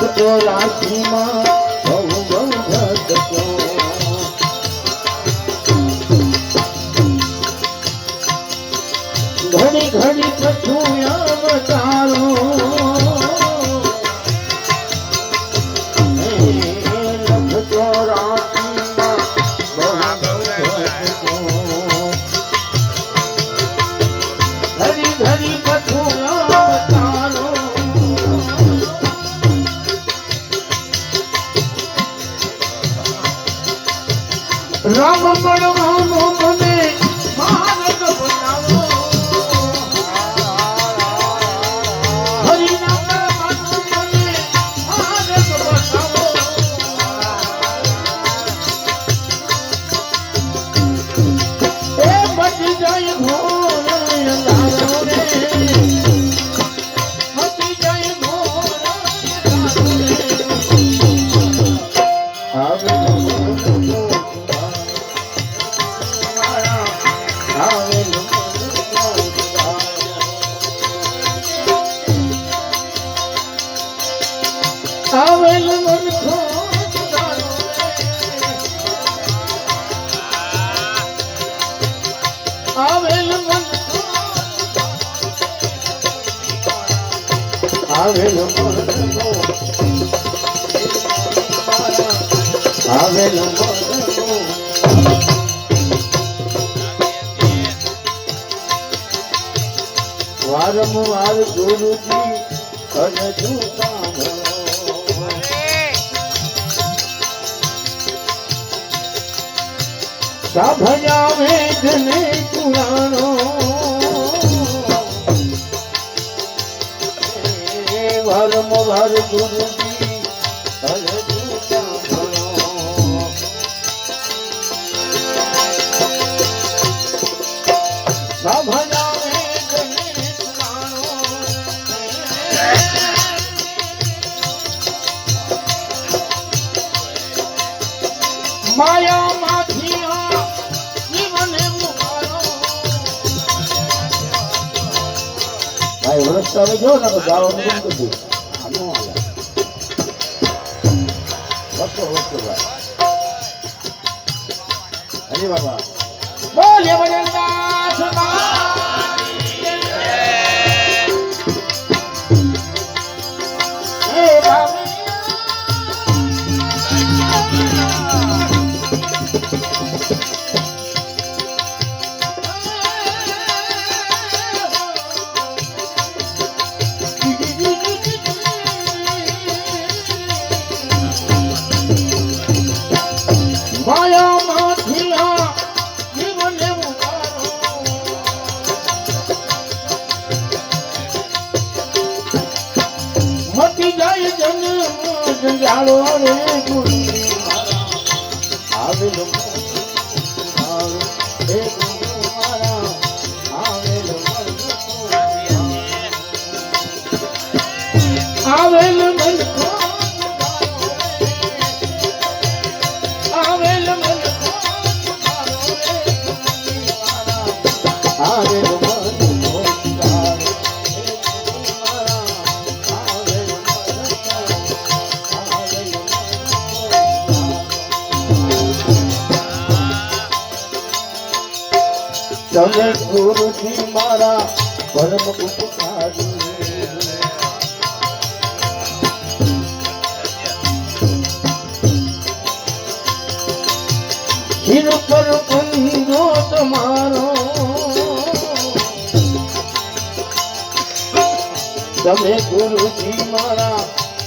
લખતો રાશિમાં આવેલ મન વારંવાર ગુરુજી અરજુ સાંભળો સાંભળ્યા વેદને માયા માંથી આ જીવને ભાઈ વરસ તમે જો ને તો ગાવાનું કેમ કીધું ભાઈ હરી બાબા બોલે વજનદાસ જન્મ જંજાળો રે ગુરુ મારા આવેલો તમે ગુરુજી મારા પરમ ઉપકારી. સિર પર કંધો તમારો. મારા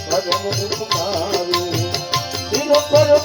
પરમ ઉપકારી. સિર પર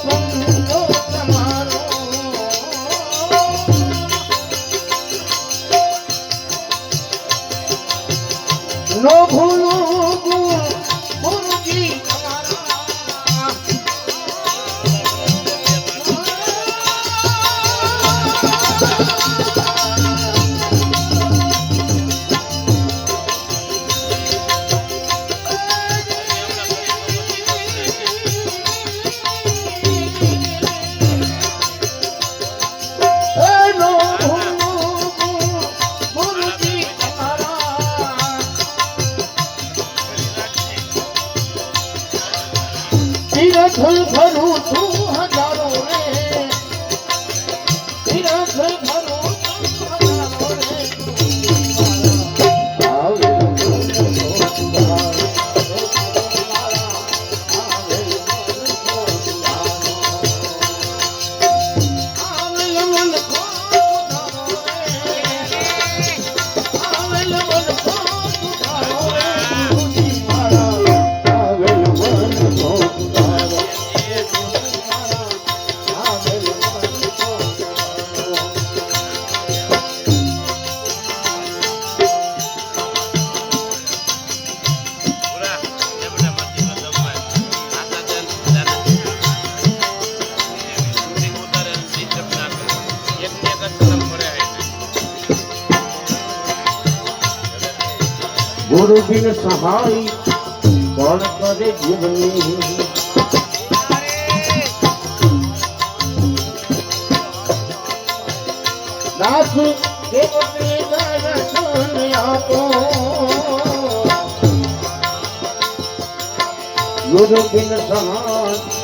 ધીરે ફૂલ ભરું છું હજાર બિન સહાય કોણ કરે જીવની? દાસ દેવને દર્શન આપો. ગુરુ બિન સહાય